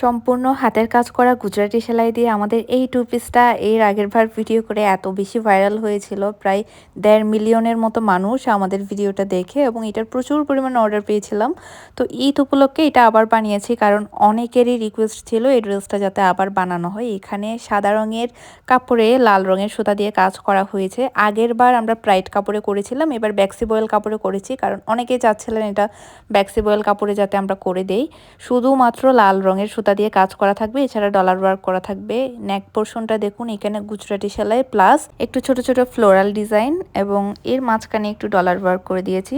সম্পূর্ণ হাতের কাজ করা গুজরাটি সেলাই দিয়ে আমাদের এই টু পিসটা এর আগের বার ভিডিও করে এত বেশি ভাইরাল হয়েছিল, প্রায় দেড় মিলিয়নের মতো মানুষ আমাদের ভিডিওটা দেখে এবং এটার প্রচুর পরিমাণে অর্ডার পেয়েছিলাম। তো ঈদ উপলক্ষে এটা আবার বানিয়েছি কারণ অনেকেরই রিকোয়েস্ট ছিল এই ড্রেসটা যাতে আবার বানানো হয়। এখানে সাদা রঙের কাপড়ে লাল রঙের সুতা দিয়ে কাজ করা হয়েছে। আগের বার আমরা প্রাইট কাপড়ে করেছিলাম, এবার ব্যাক্সি বয়েল কাপড়ে করেছি কারণ অনেকেই চাচ্ছিলেন এটা ব্যাক্সি বয়েল কাপড়ে যাতে আমরা করে দেই। শুধুমাত্র লাল রঙের সুতা দিয়ে কাজ করা থাকবে, এছাড়া ডলার ওয়ার্ক করা থাকবে। নেক পোর্শনটা দেখুন, এখানে গুজরাটি সেলাই প্লাস একটু ছোট ছোট ফ্লোরাল ডিজাইন এবং এর মাঝখানে একটু ডলার ওয়ার্ক করে দিয়েছি।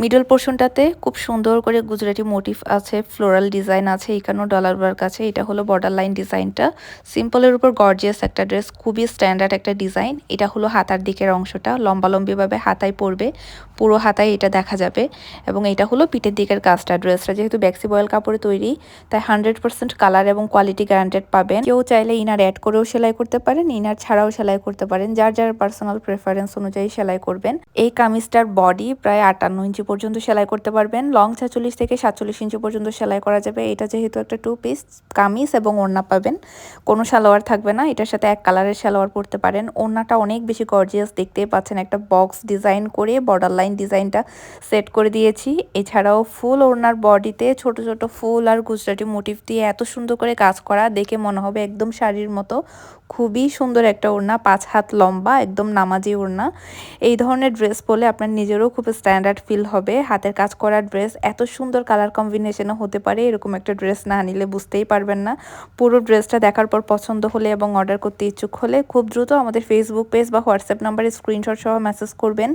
মিডল পোর্শনটাতে খুব সুন্দর করে গুজরাটি মোটিভ আছে ফ্লোরাল ডিজাইন আছে, এখানেও ডলার ওয়ার্ক আছে, এটা হলো বর্ডার লাইন ডিজাইনটা সিম্পলের উপর গর্জিয়াস একটা ড্রেস খুবই স্ট্যান্ডার্ড একটা ডিজাইন এটা হলো হাতার দিকের অংশটা, লম্বালম্বিভাবে হাতায় পড়বে পুরো হাতায় এটা দেখা যাবে। এবং এটা হলো পিঠের দিকের কাজটা ড্রেসটা যেহেতু ব্যাক্সি বয়েল কাপড়ে তৈরি, তাই হান্ড্রেড কালার এবং কোয়ালিটি গ্যারান্টেড পাবেন। কেউ চাইলে ইনার অ্যাড করেও সেলাই করতে পারেন, ইনার ছাড়াও সেলাই করতে পারেন। যার যার পার্সোনাল প্রেফারেন্স অনুযায়ী সেলাই করবেন। এই কামিজটার বডি প্রায় আটান্ন ইঞ্চি পর্যন্ত সেলাই করতে পারবেন। লং ছাচল্লিশ থেকে সাতচল্লিশ ইঞ্চি পর্যন্ত সেলাই করা যাবে। এটা যেহেতু একটা টু পিস কামিজ এবং ওড়না পাবেন। কোনো সালোয়ার থাকবে না। এটার সাথে এক কালারের সালোয়ার পরতে পারেন। ওড়নাটা অনেক বেশি গর্জিয়াস দেখতেই পাচ্ছেন। একটা বক্স ডিজাইন করে বর্ডার লাইন ডিজাইনটা সেট করে দিয়েছি। এছাড়াও ফুল ওড়নার বডিতে ছোট ছোট ফুল আর গুজরাটি মোটিভ দিয়ে এত সুন্দর করে কাজ করা দেখে মনে হবে একদম শাড়ির মতো। খুবই সুন্দর একটা ওড়না, পাঁচ হাত লম্বা, একদম নামাজি ওড়না। এই ধরনের ড্রেস পরলে আপনার নিজেরও খুব স্ট্যান্ডার্ড ফিল হবে। হাতের কাজ করা ড্রেস এত সুন্দর কালার কম্বিনেশনও হতে পারে, এরকম একটা ড্রেস না নিলে বুঝতেই পারবেন না। পুরো ড্রেসটা দেখার পর পছন্দ হলে এবং অর্ডার করতে ইচ্ছুক হলে খুব দ্রুত আমাদের ফেসবুক পেজ বা হোয়াটসঅ্যাপ নাম্বারে স্ক্রিনশট সহ মেসেজ করবেন।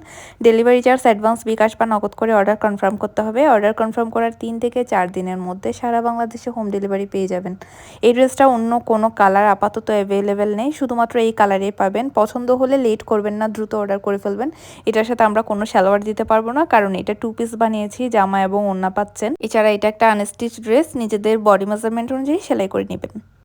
ডেলিভারি চার্জ অ্যাডভান্স বিকাশ বা নগদ করে অর্ডার কনফার্ম করতে হবে। অর্ডার কনফার্ম করার তিন থেকে চার দিনের মধ্যে সারা বাংলাদেশে হোম ডেলিভারি পেয়ে যাবেন। এই ড্রেসটা অন্য কোনো কালার আপাতত অ্যাভেলেবেল নেই, শুধুমাত্র এই কালারে পাবেন। পছন্দ হলে লেট করবেন না, দ্রুত অর্ডার করে ফেলবেন। এটার সাথে আমরা কোনো সালোয়ার দিতে পারব না, কারণ এটা টু পিস বানিয়েছি, জামা এবং ওড়না পাচ্ছেন। এছাড়া এটা একটা আনস্টিচ ড্রেস নিজেদের বডি মেজারমেন্ট অনুযায়ী সেলাই করে নেবেন।